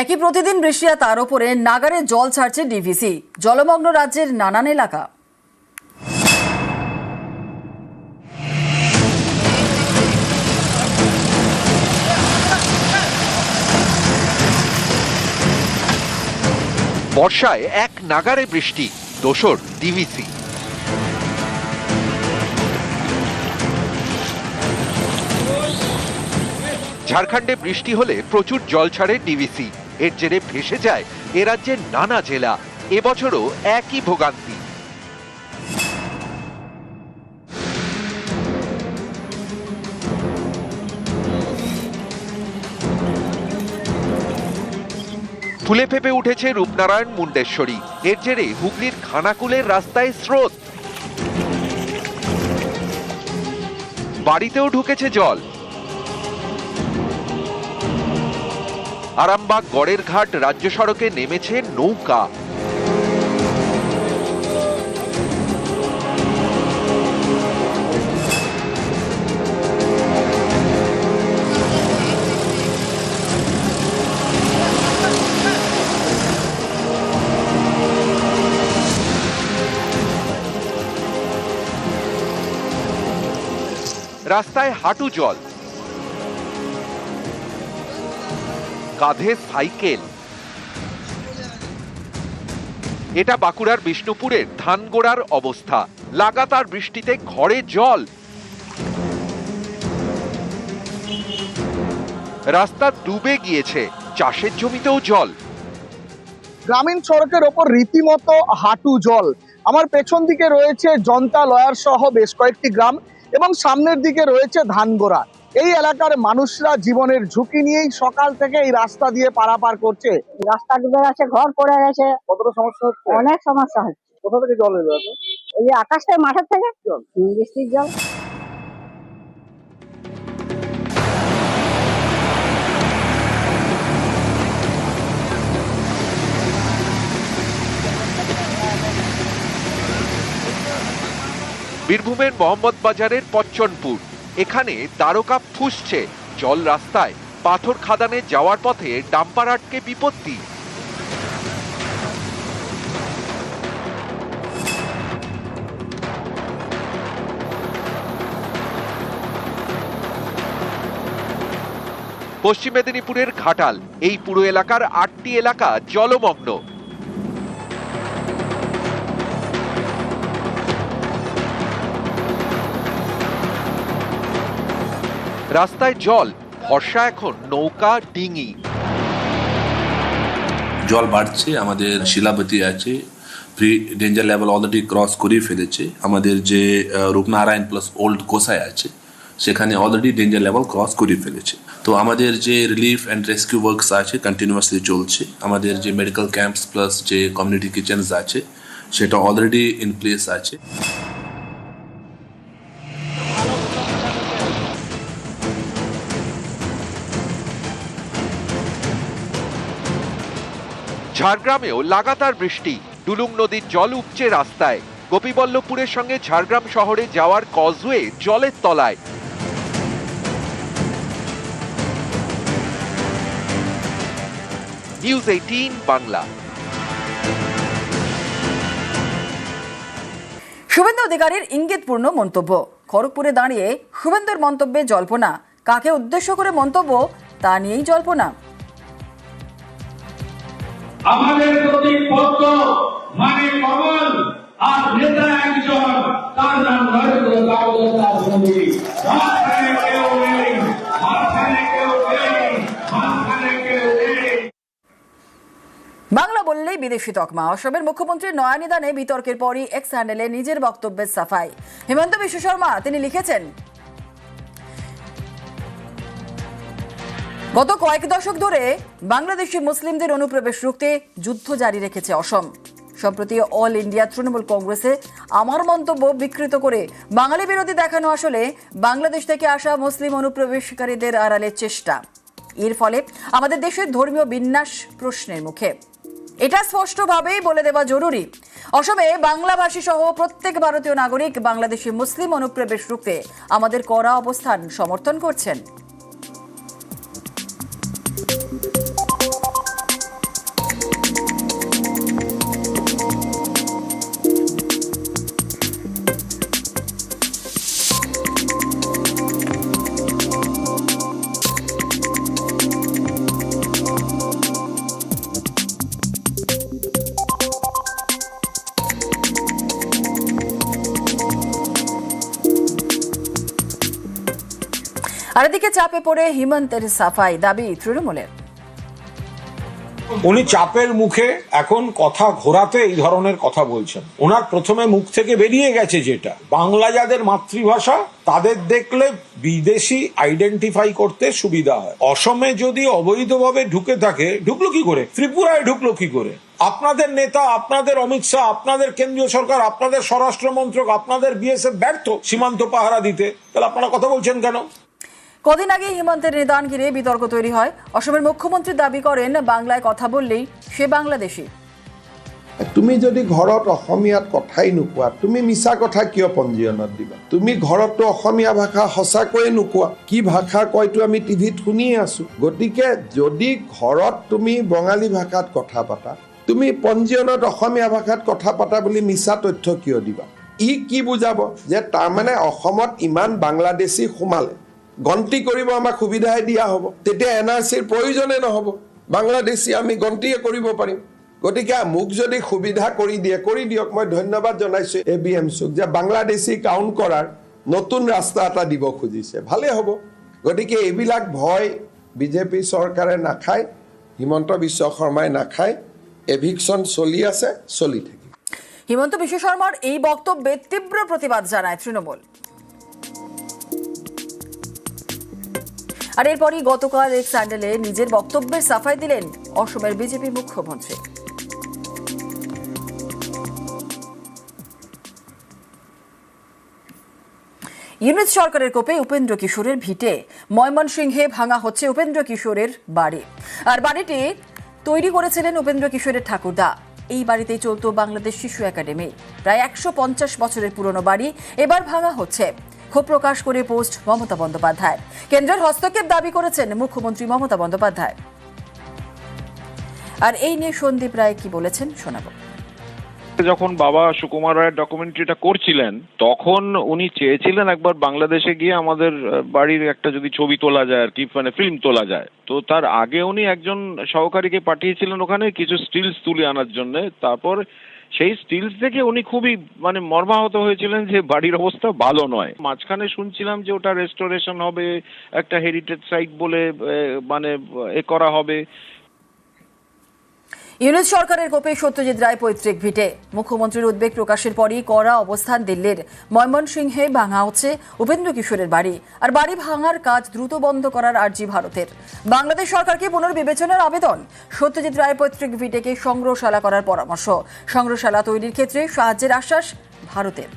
একই প্রতিদিন বৃষ্টি আর তার উপরে নাগারে জল ছাড়ছে ডিভিসি জলমগ্ন রাজ্যের নানান এলাকা। বর্ষায় এক নাগারে বৃষ্টি, দোসর ডিভিসি ঝাড়খণ্ডে বৃষ্টি হলে প্রচুর জল ছাড়ে ডিভিসি এর জেরে ভেসে যায় এ রাজ্যের নানা জেলা। এবছরও একই ভোগান্তি। ফুলে ফেপে উঠেছে রূপনারায়ণ মুন্ডেশ্বরী। এর জেরে হুগলির খানাকুলের রাস্তায় স্রোত। বাড়িতেও ঢুকেছে জল। আরামবাগ গড়ের ঘাট রাজ্য সড়কে নেমেছে নৌকা। রাস্তায় হাঁটু জল। কাঁধে সাইকেল। এটা বাঁকুড়ার বিষ্ণুপুরের ধানগোড়ার অবস্থা। লাগাতার বৃষ্টিতে ঘরে জল। রাস্তা ডুবে গিয়েছে, চাষের জমিতেও জল। গ্রামীণ সড়কের ওপর রীতিমতো হাঁটু জল। আমার পেছন দিকে রয়েছে জনতা, লয়ার সহ বেশ কয়েকটি গ্রাম এবং সামনের দিকে রয়েছে ধানগোড়া। এই এলাকার মানুষরা জীবনের ঝুঁকি নিয়েই সকাল থেকে এই রাস্তা দিয়ে পারাপার করছে। রাস্তা ডুবে গেছে ঘর পড়ে গেছে। কতটা সমস্যা হচ্ছে? অনেক সমস্যা হচ্ছে। কোথা থেকে জল এলো এত? ওই যে আকাশ মাঠের থেকে? জল? বৃষ্টির জল। বীরভূমের মোহাম্মদ বাজারের পচ্চনপুর এখানে দ্বারকা ফুসছে। জল রাস্তায় পাথর খাদানে যাওয়ার পথে ডাম্পার আটকে বিপত্তি। পশ্চিম মেদিনীপুরের ঘাটাল, এই পুরো এলাকার আটটি এলাকা জলমগ্ন। রাস্তায় জল, ভরসা এখন নৌকা, ডিঙি। জল বাড়ছে, আমাদের শিলাবতী আছে pre danger level already cross করে ফেলেছে। আমাদের যে রূপনারায়ণ প্লাস ওল্ড কোসায় আছে, সেখানে অলরেডি ডেঞ্জার লেভেল ক্রস করে ফেলেছে। তো আমাদের যে রিলিফ অ্যান্ড রেস্কিউ ওয়ার্কস আছে কন্টিনিউয়াসলি চলছে, আমাদের যে মেডিকেল ক্যাম্পস প্লাস যে কমিউনিটি কিচেনস আছে, সেটা অলরেডি ইন প্লেস আছে। ঝাড়গ্রামেও লাগাতার বৃষ্টি। ডুলুং নদীর জল উপচে রাস্তায়। গোপীবল্লভপুরের সঙ্গে ঝাড়গ্রাম শহরে যাওয়ার কজওয়ে জলের তলায়। News eighteen Bangla. শুভেন্দু অধিকারীর ইঙ্গিতপূর্ণ মন্তব্য। খড়গপুরে দাঁড়িয়ে শুভেন্দুর মন্তব্যে জল্পনা। কাকে উদ্দেশ্য করে মন্তব্য, তা নিয়েই জল্পনা। আমাদের প্রতিপক্ষ মানে কমল আর নেতা একজন, তার নাম নরেন্দ্র দামোদর দাস বাংলা বললেই বিদেশি তকমা। অসমের মুখ্যমন্ত্রী নয়ানিদানে বিতর্কের পরই এক্স হ্যান্ডেলে নিজের বক্তব্যের সাফাই। হেমন্ত বিশ্ব শর্মা, তিনি লিখেছেন গত কয়েক দশক ধরে বাংলাদেশি মুসলিমদের অনুপ্রবেশ রুখতে যুদ্ধ জারি রেখেছে অসম। সম্প্রতি অল ইন্ডিয়া তৃণমূল কংগ্রেসে আমার মন্তব্য বিকৃত করে বাঙালি বিরোধী দেখানো আসলে বাংলাদেশ থেকে আসা মুসলিম অনুপ্রবেশকারীদের আড়ালের চেষ্টা। এর ফলে আমাদের দেশের ধর্মীয় বিন্যাস প্রশ্নের মুখে। এটা স্পষ্টভাবেই বলে দেওয়া জরুরি। অসমে বাংলাভাষী সহ প্রত্যেক ভারতীয় নাগরিক বাংলাদেশি মুসলিম অনুপ্রবেশ রুখতে আমাদের কড়া অবস্থান সমর্থন করছেন। আর এদিকে চাপে পড়ে হিমন্তের সাফাই দাবি তৃণমূলের। উনি চাপের মুখে এখন কথা ঘোরাতে এই ধরনের কথা বলছেন। ওনার প্রথমে মুখ থেকে বেরিয়ে গেছে যেটা। বাংলা যাদের মাতৃভাষা, তাদের দেখলে বিদেশি আইডেন্টিফাই করতে সুবিধা হয়। অসমে যদি অবৈধভাবে ঢুকে থাকে, ঢুকলো কি করে? ত্রিপুরায় ঢুকলো কি করে? আপনাদের নেতা, আপনাদের অমিত শাহ, আপনাদের কেন্দ্রীয় সরকার, আপনাদের স্বরাষ্ট্র মন্ত্রক আপনাদের বিএসএফ ব্যর্থ সীমান্ত পাহারা দিতে। তাহলে আপনারা কথা বলছেন কেন? কদিন আগে হিমন্তেৰ নিদান ঘিৰে বিতৰ্ক তৈৰি হয়। অসমেৰ মুখ্যমন্ত্ৰী দাবি কৰেন বাংলায় কথা বললেই সে বাংলাদেশী। তুমি যদি ঘৰত অসমীয়াত কথাই নোকোৱা তুমি মিছা কথা কিয় পঞ্জীয়নত দিবা? তুমি ঘৰততো অসমীয়া ভাষা সঁচাকৈয়ে নোকোৱা কি ভাষা কয়তো আমি টিভিত শুনিয়ে আছো? গতিকে যদি ঘৰত তুমি বঙালী ভাষাত কথা পাতা তুমি পঞ্জীয়নত অসমীয়া ভাষাত কথা পাতা বুলি মিছা তথ্য কিয় দিবা? ই কি বুজাব যে তাৰমানে অসমত ইমান বাংলাদেশী সোমালে? গন্তি কৰিব আমাক সুবিধাই দিয়া হ'ব। তেতিয়া এন আৰ চিৰ প্ৰয়োজনে নহ'ব। বাংলাদেশী আমি গন্তিয়ে কৰিব পাৰিম। গতিকে মোক যদি সুবিধা কৰি দিয়ে, কৰি দিয়ক, মই ধন্যবাদ জনাইছো এ বি এম চুক, যে বাংলাদেশী কাউণ্ট কৰাৰ নতুন ৰাস্তা এটা দিব খুজিছে। ভালেই হ'ব। গতিকে এইবিলাক ভয় বিজেপি চৰকাৰে নাখায়, হিমন্ত বিশ্ব শৰ্মাই নাখায়। এভিকশ্যন চলি আছে, চলি থাকিব। হিমন্ত বিশ্ব শর্মার এই বক্তব্যে তীব্র প্রতিবাদ জানায় তৃণমূল। আর এরপরই গতকাল এক স্যান্ডেলে নিজের বক্তব্যের সাফাই দিলেন অসমের বিজেপি মুখ্যমন্ত্রী। ইউনিট সরকারের কোপে উপেন্দ্র কিশোরের ভিটে। ময়মনসিংহে ভাঙা হচ্ছে উপেন্দ্র কিশোরের বাড়ি। আর বাড়িটি তৈরি করেছিলেন উপেন্দ্র কিশোরের ঠাকুরদা। এই বাড়িতেই চলতো বাংলাদেশ শিশু একাডেমি। প্রায় একশো পঞ্চাশ বছরের পুরনো বাড়ি এবার ভাঙা হচ্ছে। ক্ষোভ প্রকাশ করে পোস্ট মমতা বন্দ্যোপাধ্যায়। কেন্দ্রের হস্তক্ষেপ দাবি করেছেন মুখ্যমন্ত্রী মমতা বন্দ্যোপাধ্যায়। আর এই নিয়ে সন্দীপ রায় কি বলেছেন শোনাবো। যখন বাবা সুকুমার রায়ের ডকুমেন্টারিটা করছিলেন, তখন উনি চেয়েছিলেন একবার বাংলাদেশে গিয়ে আমাদের বাড়ির একটা যদি ছবি তোলা যায় আর কি মানে ফিল্ম তোলা যায়। তো তার আগে উনি একজন সহকারীকে পাঠিয়েছিলেন ওখানে কিছু স্টিলস তুলে আনার জন্য। তারপর সেই স্টিলস দেখে উনি খুবই মানে মর্মাহত হয়েছিলেন যে বাড়ির অবস্থা ভালো নয়। মাঝখানে শুনছিলাম যে ওটা রেস্টোরেশন হবে, একটা হেরিটেজ সাইট বলে মানে এ করা হবে। ইউনিট সরকারের কোপে সত্যজিৎ রায় পৈতৃক ভিটে। মুখ্যমন্ত্রীর উদ্বেগ প্রকাশের পরই কড়া অবস্থান দিল্লির। ময়মনসিংহে ভাঙা হচ্ছে উপেন্দ্র কিশোরের বাড়ি। আর বাড়ি ভাঙার কাজ দ্রুত বন্ধ করার আর্জি ভারতের। বাংলাদেশ সরকারকে পুনর্বিবেচনার আবেদন। সত্যজিৎ রায় পৈতৃক ভিটেকে সংগ্রহশালা করার পরামর্শ। সংগ্রহশালা তৈরির ক্ষেত্রে সাহায্যের আশ্বাস ভারতের।